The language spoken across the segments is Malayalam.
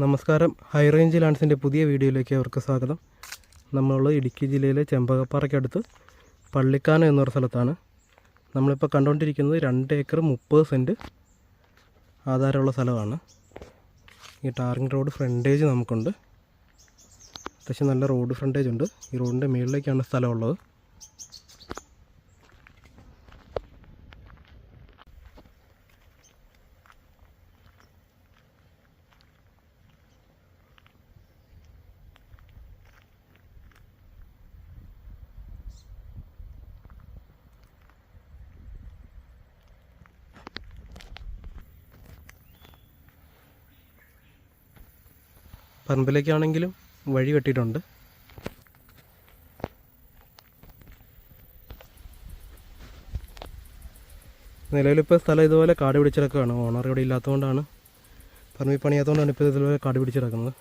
നമസ്കാരം. ഹൈ റേഞ്ച് ലാൻഡ്സിന്റെ പുതിയ വീഡിയോയിലേക്ക് അവർക്ക് സ്വാഗതം. നമ്മൾ ഇടുക്കി ജില്ലയിലെ ചെമ്പകപ്പാറയ്ക്കടുത്ത് പള്ളിക്കാനം എന്നൊരു സ്ഥലത്താണ് നമ്മളിപ്പോൾ കണ്ടുകൊണ്ടിരിക്കുന്നത് രണ്ട് ഏക്കർ മുപ്പത് സെന്റ് ആധാരമുള്ള സ്ഥലമാണ്. ഈ ടാറിങ് റോഡ് ഫ്രണ്ടേജ് നമുക്കുണ്ട്. അത്യാവശ്യം നല്ല റോഡ് ഫ്രണ്ടേജ് ഉണ്ട്. ഈ റോഡിന്റെ മുകളിലേക്കാണ് സ്ഥലമുള്ളത്. പറമ്പിലേക്കാണെങ്കിലും വഴി വെട്ടിയിട്ടുണ്ട് നിലവിലിപ്പോൾ സ്ഥലം ഇതുപോലെ കാട് പിടിച്ചിടക്കുകയാണ് ഓണർ ഇവിടെ ഇല്ലാത്തതുകൊണ്ടാണ് പറമ്പിൽ പണിയാത്തതുകൊണ്ടാണ് ഇപ്പോൾ ഇതുപോലെ കാട് പിടിച്ചിടക്കുന്നത്.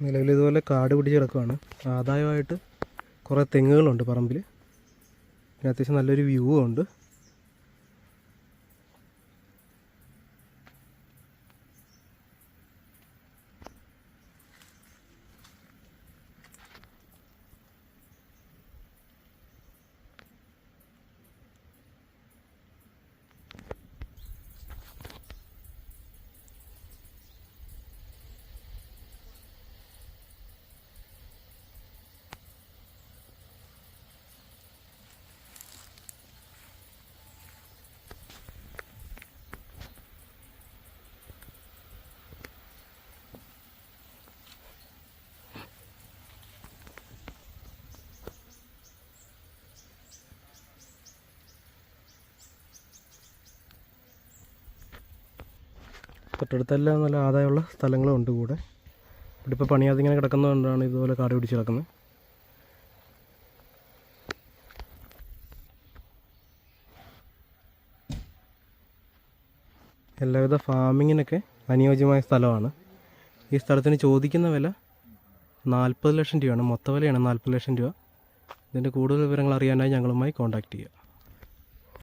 നിലവിൽ ഇതുപോലെ കാട് പിടിച്ച് കിടക്കുകയാണ് ആദായമായിട്ട് കുറേ തെങ്ങുകളുണ്ട് പറമ്പിൽ. പിന്നെ അത്യാവശ്യം നല്ലൊരു വ്യൂ ഉണ്ട്. തൊട്ടടുത്തെല്ലാം നല്ല ആദായമുള്ള സ്ഥലങ്ങളും ഉണ്ട് കൂടെ. ഇവിടെ ഇപ്പോൾ പണിയാതെ ഇങ്ങനെ കിടക്കുന്നതുകൊണ്ടാണ് ഇതുപോലെ കാട് പിടിച്ച് കിടക്കുന്നത്. എല്ലാവിധ ഫാമിങ്ങിനൊക്കെ അനുയോജ്യമായ സ്ഥലമാണ്. ഈ സ്ഥലത്തിന് ചോദിക്കുന്ന വില നാൽപ്പത് ലക്ഷം രൂപയാണ്. മൊത്ത വിലയാണ് നാൽപ്പത് ലക്ഷം രൂപ. ഇതിന്റെ കൂടുതൽ വിവരങ്ങൾ അറിയാനായി ഞങ്ങളുമായി കോൺടാക്റ്റ് ചെയ്യുക.